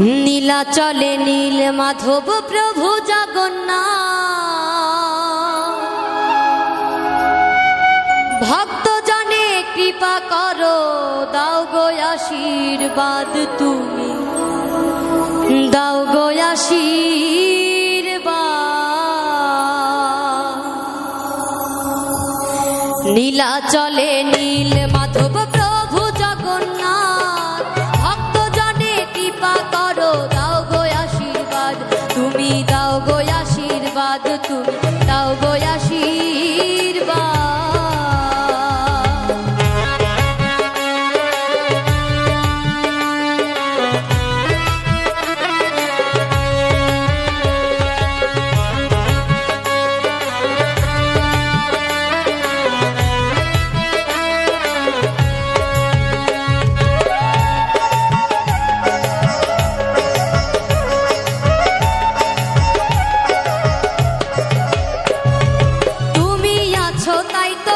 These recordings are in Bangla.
নীলা চলে নীল মাধব প্রভু জগন্নাথ। ভক্ত জনে কৃপা করো, দাও গো আশীর্বাদ তুমি। দাও গো আশীর্বাদ। নীলা চলে নীল মাধব তাই তো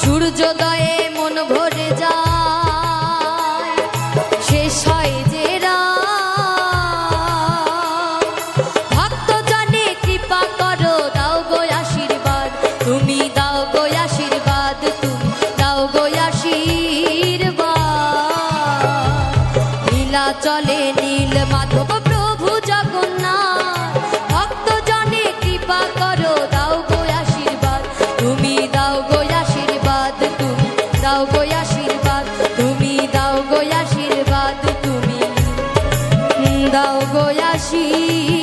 সূর্যোদয়ে মন ভরে দাও গো আশীর্বাদ তুমি দাও গো আশীর্বাদ তুমি দাও গো আশীর্বাদ।